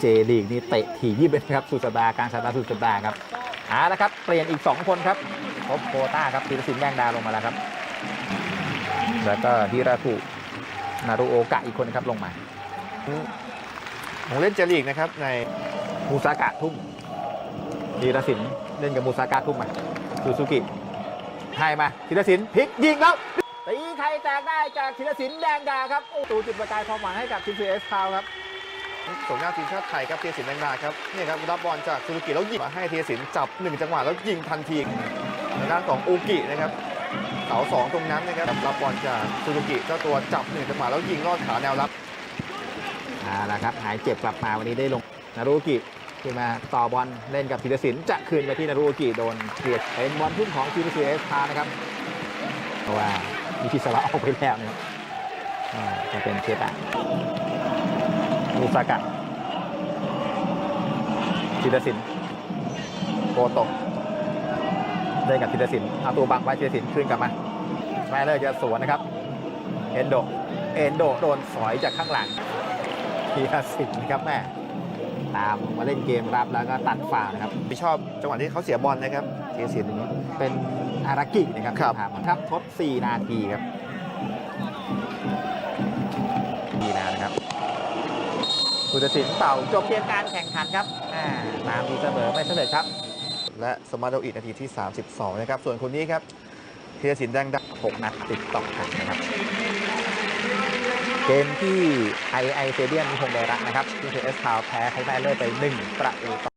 เจลีกนี่เตะถี่ยิบเลยนะครับสุดสัปดาห์กลางสัปดาห์สุดสัปดาห์ครับเอาละครับเปลี่ยนอีก 2 คนครับครบโควต้าครับธีรศิลป์แดงดาลงมาแล้วครับ แล้วก็ฮิราคุนารุโอกะอีกคนครับลงมาผมเล่นเจลีกนะครับในมูซากะทุ่มธีรศิลป์เล่นกับมูซากะทุ่มมาซูซูกิให้มาธีรศิลป์พลิกยิงแล้วตีไข่แตกได้จากธีรศิลป์แดงดาครับโอ้ตูจุดประกายความหวังให้กับทีมซีเอสพาวครับ ส่งหน้าทีมชาติไทยครับเทียสินแดงดาครับนี่ครับรับบอลจากซูซูกิแล้วยิงมาให้เทียสินจับหนึ่งจังหวะแล้วยิงทันทีทางด้านของอูกินะครับเสาสองตรงนั้นนะครับรับบอลจากซูซูกิเจ้าตัวจับหนึ่งจังหวะแล้วยิงลอดขาแนวรับเอาละครับหายเจ็บกลับมาวันนี้ได้ลงนารุโอกิขึ้นมาต่อบอลเล่นกับธีรศิลป์จะคืนไปที่นารุโอกิโดนเกียดเป็นบอลทุ่มของทีมซีเอสพานะครับเพราะว่ามีพิศวะออกไปแล้วนะครับอ่าจะเป็นเคตะ มูซากะธีรศิลป์โกโตะเล่นกับธีรศิลป์เอาตัวบังไว้ธีรศิลป์คืนกลับมาแม่เลอร์จะสวนนะครับเอนโดเอนโดโดนสอยจากข้างหลังพีรศิลป์นะครับแม่ตามมาเล่นเกมรับแล้วก็ตัดฝ่านะครับที่ชอบจังหวะที่เขาเสียบอลนะครับเทียสินเป็นอารากินะครับครับที่ทำครับทด4นาทีครับ คุณศิลป์เป่าจบเกมการแข่งขันครับตามดีเสมอไม่สำเร็จครับ และสมาร์ทอีกนาทีที่ 32 นะครับ ส่วนคนนี้ครับเทียสินแดงดา6นัดติดต่อกันนะครับ เกมที่ไอไอเซเดียมมีคงไดรักนะครับที่เอสทาวแพ้ไทยแมเลอร์ไป 1 ประตูต่อ